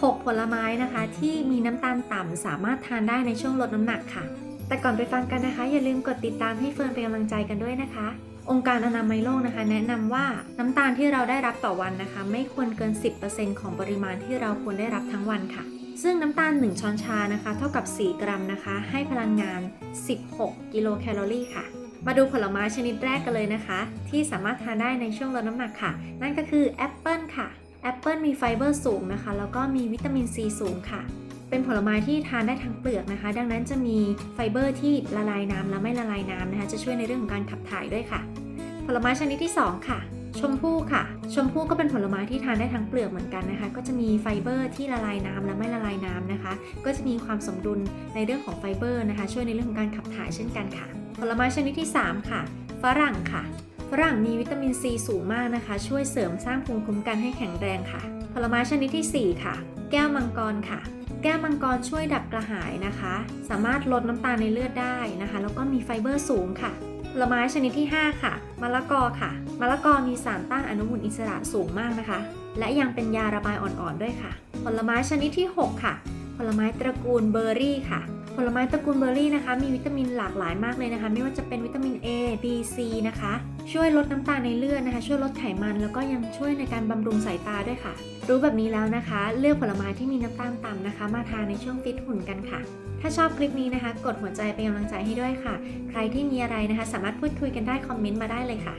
6 ผลไม้นะคะที่มีน้ำตาลต่ำสามารถทานได้ในช่วงลดน้ำหนักค่ะ แต่ก่อนไปฟังกันนะคะ อย่าลืมกดติดตามให้เฟิร์นเป็นกำลังใจกันด้วยนะคะ องค์การอนามัยโลกนะคะ แนะนำว่าน้ำตาลที่เราได้รับต่อวันนะคะ ไม่ควรเกิน 10%ของปริมาณที่เราควรได้รับทั้งวันค่ะ ซึ่งน้ำตาล 1 ช้อนชานะคะ เท่ากับ 4 กรัมนะคะ ให้พลังงาน 16 กิโลแคลอรี่ค่ะมาดูผลไม้ชนิดแรกกันเลยนะคะ ที่สามารถทานได้ในช่วงลดน้ำหนักค่ะ นั่นก็คือแอปเปิลค่ะ แอปเปิลมีไฟเบอร์สูงนะคะ แล้วก็มีวิตามินซีสูงค่ะ เป็นผลไม้ที่ทานได้ทั้งเปลือกนะคะ ดังนั้นจะมีไฟเบอร์ที่ละลายน้ำและไม่ละลายน้ำนะคะ จะช่วยในเรื่องของการขับถ่ายด้วยค่ะ ผลไม้ชนิดที่ 2 ค่ะ ชมพู่ค่ะ ชมพู่ก็เป็นผลไม้ที่ทานได้ทั้งเปลือกเหมือนกันนะคะ ก็จะมีไฟเบอร์ที่ละลายน้ำและไม่ละลายน้ำนะคะ ก็จะมีความสมดุลในเรื่องของไฟเบอร์นะคะ ช่วยในเรื่องของการขับถ่ายเช่นกันค่ะ ผลไม้ชนิดที่ 3 ค่ะ ฝรั่งค่ะ ฝรั่งมีวิตามินซีสูงมากนะคะ ช่วยเสริมสร้างภูมิคุ้มกันให้แข็งแรงค่ะ ผลไม้ชนิดทีสี่ 4 ค่ะ แก้วมังกรค่ะ แก้วมังกรช่วยดับกระหายนะคะ สามารถลดน้ำตาลในเลือดได้นะคะ แล้วก็มีไฟเบอร์สูงค่ะ ผลไม้ชนิดที่ 5 ค่ะ มะละกอค่ะ มะละกอมีสารต้านอนุมูลอิสระสูงมากนะคะ และยังเป็นยาระบายอ่อนๆด้วยค่ะ ผลไม้ชนิดที่ 6 ค่ะ ลไม้ตระกูลเบอร์รี่ค่ะผลไม้ตระกูลเบอร์รี่นะคะ มีวิตามินหลากหลายมากเลยนะคะ ไม่ว่าจะเป็นวิตามิน A B C นะคะ ช่วยลดน้ำตาลในเลือดนะคะ ช่วยลดไขมันแล้วก็ยังช่วยในการบำรุงสายตาด้วยค่ะ รู้แบบนี้แล้วนะคะ เลือกผลไม้ที่มีน้ำตาลต่ำนะคะ มาทานในช่วงฟิตหุ่นกันค่ะ ถ้าชอบคลิปนี้นะคะ กดหัวใจเป็นกำลังใจให้ด้วยค่ะ ใครที่มีอะไรนะคะ สามารถพูดคุยกันได้คอมเมนต์มาได้เลยค่ะ